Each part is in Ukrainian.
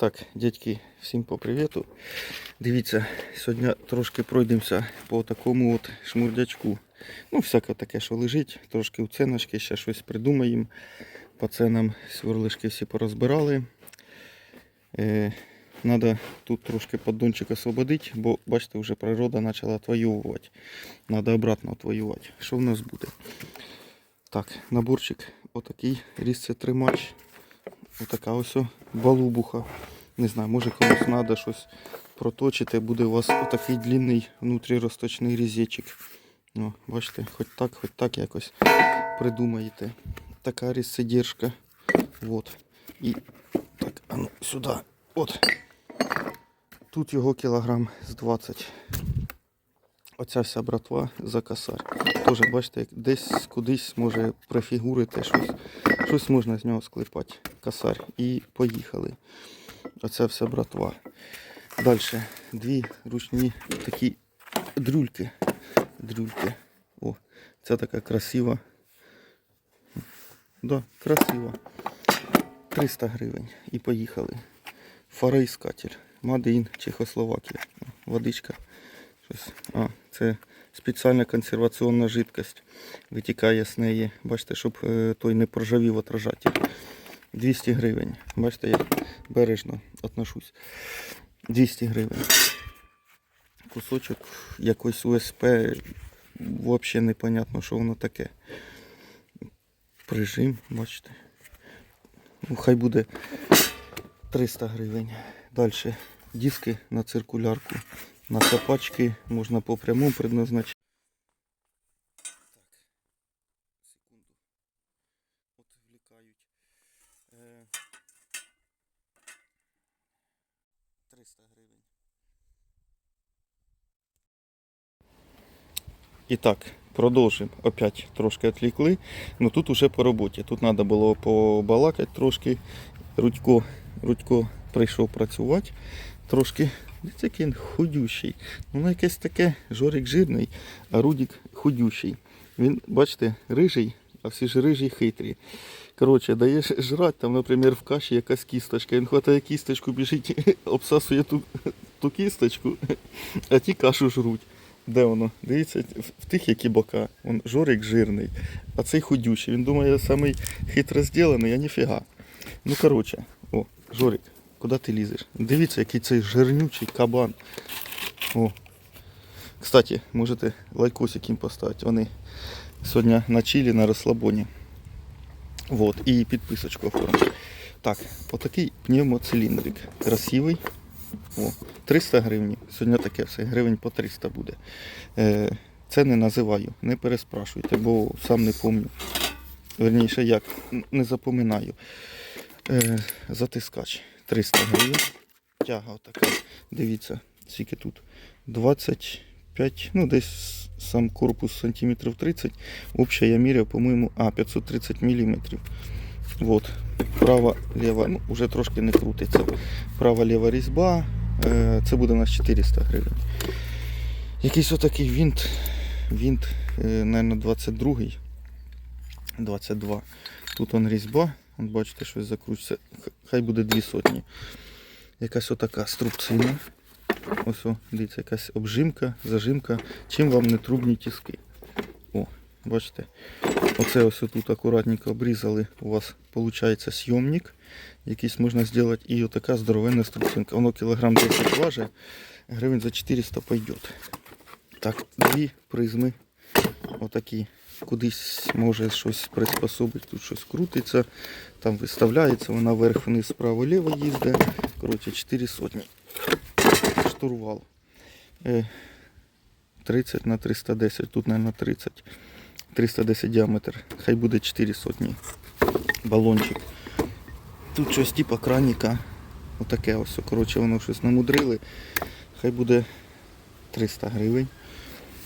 Так, дядьки, всім по привіту. Дивіться, сьогодні трошки пройдемося по такому от шмурдячку. Ну, всяке таке, що лежить, трошки у ценочки, ще щось придумаємо. По ценам сверлишки всі порозбирали. Е, Надо тут трошки поддончик освободити, бо бачите, вже природа почала отвоювати. Надо обратно отвоювати. Що в нас буде? Так, наборчик отакий, різце тримач. Отака ось балубуха. Не знаю, може комусь треба щось проточити. Буде у вас отакий длинний внутріросточний різечок. Ну, бачите, хоч так, хоч так якось придумаєте. Така різцедержка. Вот. І так, а ну сюди. От. Тут його кілограм з 20. Оця вся братва за косарь. Теж бачите, як десь кудись може прифігурити щось. Щось можна з нього склепати. Косарь. І поїхали. Оця вся братва. Далі дві ручні такі дрюльки. Дрюльки. О, ця така красива. Да, красива. 300 гривень. І поїхали. Фараіскатель. Мадеїн Чехословакія. Водичка. Щось. А, це спеціальна консерваційна жидкость. Витікає з неї. Бачите, щоб е, той не проржавів отражатель. 200 гривень. Бачите, я бережно отношусь. 200 гривень. Кусочок якось УСП. Взагалі непонятно, що воно таке. Прижим, бачите. Ну, хай буде 300 гривень. Далі диски на циркулярку. На копачки можна по прямому предназначити. Так, секунду. От влікають. Е, 300 гривень. І так, продовжимо. Опять трошки відвлікли. Ну тут уже по роботі. Тут треба було побалакати трошки. Рудько, Рудько прийшов працювати трошки. Дивіться, який він худющий. Воно якесь таке, жорик жирний, а Рудік худющий. Він, бачите, рижий, а всі ж рижі хитрі. Коротше, даєш жрати, там, наприклад, в каші якась кісточка. Він хватає кісточку, біжить, обсасує ту, ту кісточку, а ті кашу жруть. Де воно? Дивіться, в- тих які бока. Он жорик жирний, а цей худющий. Він думає, самий хитро зроблений, а ніфіга. Ну, коротше, о, Жорик, куди ти лізеш? Дивіться, який цей жирнючий кабан. О. Кстати, можете лайкосик їм поставити. Вони сьогодні на чилі, на розслабоні. Вот, і підписочку оформити. Так, отакий пневмоциліндрик. Красивий. О, 300 гривень. Сьогодні таке все, гривень по 300 буде. Е, це не називаю, не переспрашуйте, бо сам не пам'ятаю. Верніше, як, не запоминаю. Е, затискач 300 гривень. Тяга отака. Дивіться, скільки тут. 25, ну десь сам корпус сантиметрів 30. Обща я міряв, по-моєму, а, 530 міліметрів. Вот. Права, ліва, ну, вже трошки не крутиться. Права ліва різьба. Е, це буде у нас 400 гривень. Якийсь отакий винт. Винт, мабуть, 22. 22. Тут он різьба. Бачите, щось закручується. Хай буде дві сотні. Якась отака струбцина. Ось, о, дивіться, якась обжимка, зажимка. Чим вам не трубні тіски. О, бачите. Оце ось тут акуратненько обрізали. У вас виходить сйомник. Якийсь можна зробити. І отака здоровенна струбцинка. Воно кілограм 10 важить. Гривень за 400 пойде. Так, дві призми. Отакі. Кудись може щось приспособити, тут щось крутиться, там виставляється, вона вверх-вниз справа-ліво їздить. Коротше, 4 сотні. Штурвал. Е, 30 на 310, тут, мабуть, 30. 310 діаметр. Хай буде 4 сотні. Балончик. Тут щось типу краніка. Отаке ось. Коротше, воно щось намудрили. Хай буде 300 гривень.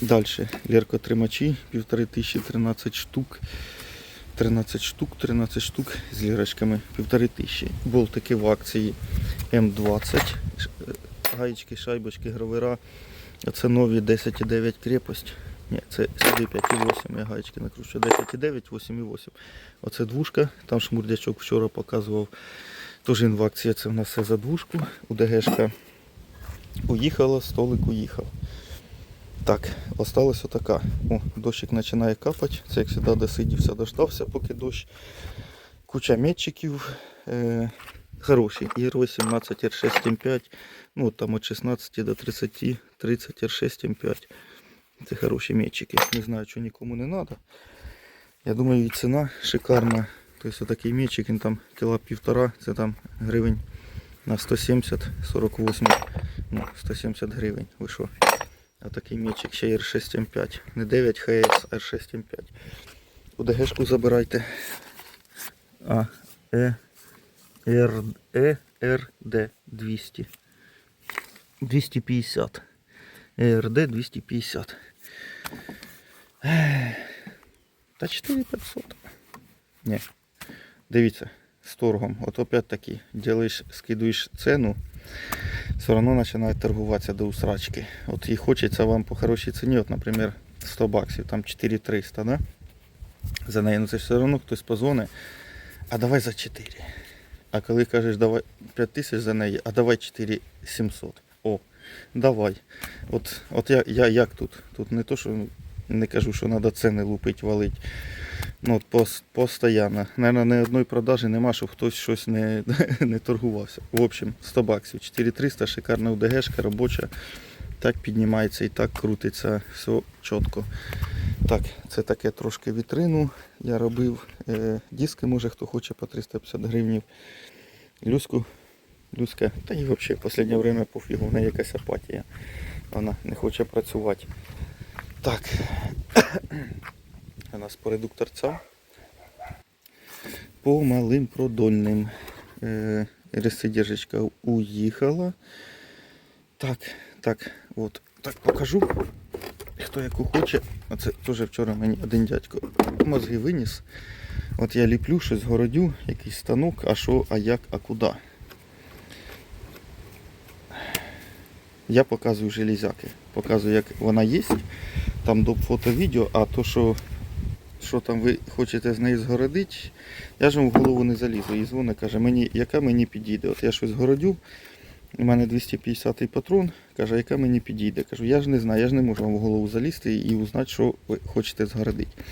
Далі ліркотримачі, півтори тисячі 13 штук. 13 штук, 13 штук з лірочками, півтори тисячі. Болтики в акції М20. Е, Гаєчки, шайбочки, гравера. Оце нові 10,9 крепость. Ні, це сюди 5,8, я гаєчки накручу. 10,9, 8,8. Оце двушка, там шмурдячок вчора показував. Теж інвакція, це в нас все за двушку. УДГшка уїхала, столик уїхав. Так, осталась отака. О, дощик починає капати. Це як завжди досидівся, дождався, поки дощ. Куча метчиків. Хороші. ІР-18, R6, М5. Ну, там від 16 до 30, 30 R6, М5. Це хороші метчики. Не знаю, що нікому не треба. Я думаю, і ціна шикарна. Тобто отакий метчик, він там кіла півтора, це там гривень на 170, 48, ну, 170 гривень. Ви що? А такий мічик ще R6 M5. Не 9 HS, а R6 M5. УДГшку забирайте. А, Е, Р, Е, 200. 250. ЕРД 250. Та 4500. Ні. Дивіться, з торгом. От опять таки, делаєш, скидуєш ціну, все одно починає торгуватися до усрачки. От і хочеться вам по хорошій ціні, от, наприклад, 100 баксів, там 4300, да? За неї, ну це ж все одно хтось позвонить, а давай за 4. А коли кажеш, давай 5 тисяч за неї, а давай 4700. О, давай. От, от я, я як тут? Тут не то, що не кажу, що треба ціни лупить, валить. Ну, от пос- постоянно. Наверно, ні одної продажі нема, щоб хтось щось не, не торгувався. В общем, 100 баксів. 4300, шикарна УДГшка, робоча. Так піднімається і так крутиться. Все чітко. Так, це таке трошки вітрину. Я робив е, диски, може хто хоче по 350 гривнів. Люську. Люська, та і взагалі в останнє время пофігу, в неї якась апатія. Вона не хоче працювати. Так. У нас по редукторцям. По малим продольним. Е, Ресидержечка уїхала. Так, так, от, так покажу. Хто яку хоче. Оце теж вчора мені один дядько мозги виніс. От я ліплю щось городю, якийсь станок, а що, а як, а куди. Я показую железяки. Показую, як вона є. Там доп фото відео, а то, що, що там ви хочете з нею згородити, я ж вам в голову не залізу. І дзвонить, каже, мені, яка мені підійде. От я щось городю, у мене 250 патрон, каже, яка мені підійде. Кажу, я ж не знаю, я ж не можу вам в голову залізти і узнати, що ви хочете згородити.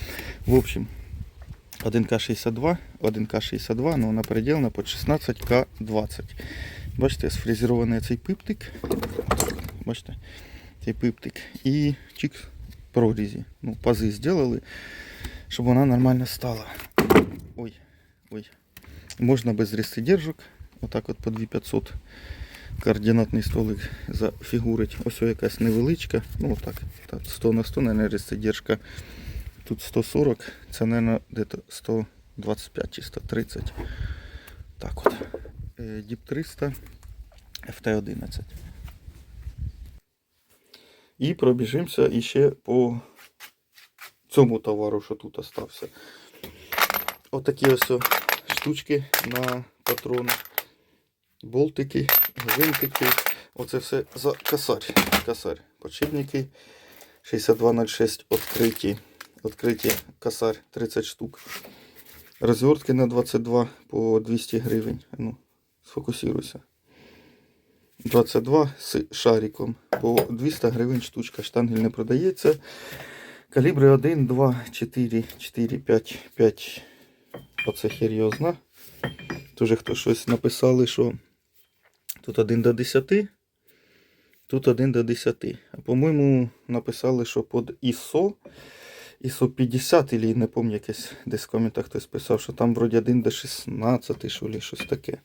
В общем, 1К62, 1К62, ну вона переділена під 16К20. Бачите, сфрезерований цей пиптик. Бачите, цей пиптик. І чик прорізі. Ну, пази зробили, щоб вона нормально стала. Ой, ой. Можна без рестидержок. Отак от по 2500 координатний столик зафігурить. Ось якась невеличка. Ну так, так 100 на 100, наверное, рестидержка. Тут 140, це, наверное, где-то 125 чи 130. Так от. Е, Діп 300 FT11. І пробіжимося іще по цьому товару, що тут остався. Отакі ось штучки на патрон. Болтики, гвинтики. Оце все за косарь. Косарь. Подшипники 6206 відкриті. Відкриті косарь 30 штук. Розвертки на 22 по 200 гривень. Ну, сфокусируйся. 22 з шариком по 200 гривень штучка. Штангель не продається. Калібри 1, 2, 4, 4, 5, 5. Оце серйозно. Тоже хто щось написали, що тут 1 до 10, тут 1 до 10. А по-моєму, написали, що під ISO, ISO 50, или не пам'ятаю, якесь десь в коментах хтось писав, що там вроді 1 до 16, що ли, щось таке.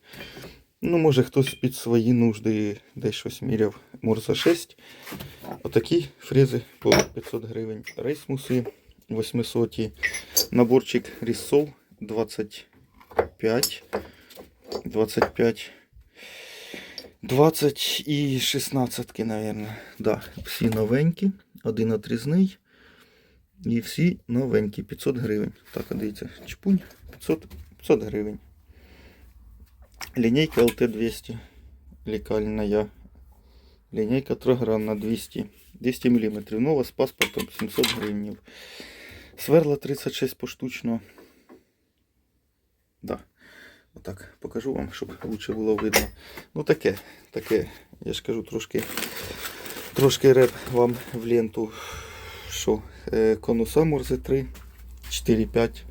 Ну, може хтось під свої нужди десь щось міряв. Морза 6. Отакі фрези по 500 гривень. Рейсмуси 800. Наборчик рісов 25. 25. 20 і 16, наверное. Да, всі новенькі. Один отрізний. І всі новенькі. 500 гривень. Так, дивіться, чпунь. 500, 500 гривень. Линейка LT200 лекальная. Линейка трехгранна 200. 200 мм. Нова с паспортом 700 гривен. Сверла 36 поштучно. Да. Отак покажу вам, щоб лучше було видно. Ну таке, таке, я ж кажу, трошки, трошки реп вам в ленту. Що? Е, конуса Морзе 3, 4, 5.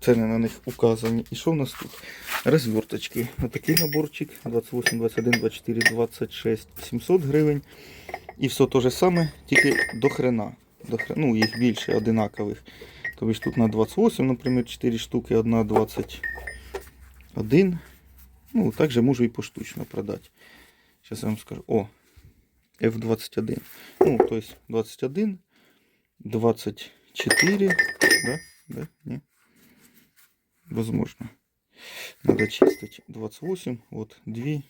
Ціни на них указані. І що в нас тут? Розверточки. Отакий наборчик 28, 21, 24, 26, 700 гривень. І все те же саме, тільки до хрена. До хрена. Ну, їх більше одинакових. Тобто тут на 28, наприклад, 4 штуки, одна 21. Ну, також можу і поштучно продати. Зараз я вам скажу. О, F21. Ну, то есть 21, 24, да? Да? Не? Возможно. Надо чистить. 28, вот 2,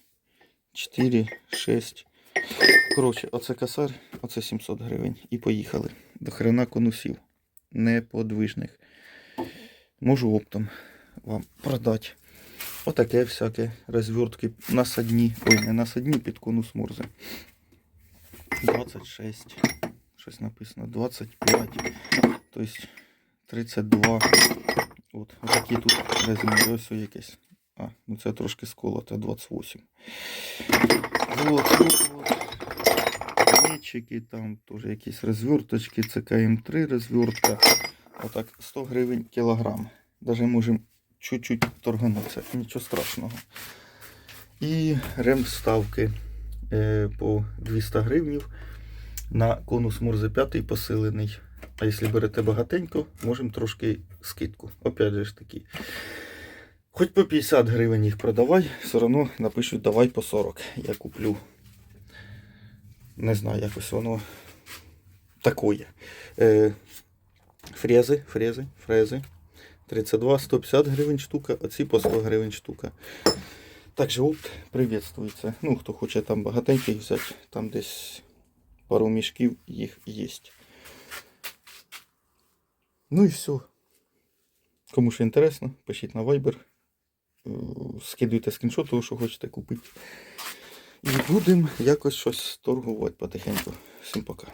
4, 6. Коротше, оце косарь, оце 700 гривень. І поїхали. До хрена конусів. Неподвижних. Можу оптом вам продати. Отаке всяке розвертки насадні. Ой, не насадні під конус морзе. 26. Щось написано. 25. Тобто 32. От, такі тут розміри. Ось якесь. А, ну це трошки сколоте, 28. Вот, вот, вот. Мечики, там теж якісь розверточки, ЦКМ3 розвертка. Отак 100 гривень кілограм. Даже можемо чуть-чуть торганутися, нічого страшного. І ремставки е, по 200 гривнів на конус Мурзе 5 посилений. А якщо берете багатенько, можемо трошки скидку. Опять же ж таки. Хоч по 50 гривень їх продавай, все одно напишуть давай по 40. Я куплю. Не знаю, якось воно такое. Е, фрези, фрези, фрези. 32, 150 гривень штука, а ці по 100 гривень штука. Так же опт приветствується. Ну, хто хоче там багатеньких взяти, там десь пару мішків їх є. Ну і все. Кому що інтересно, пишіть на Viber. Е, Скидуйте скріншот того, що хочете купити. І будемо якось щось торгувати потихеньку. Всім пока.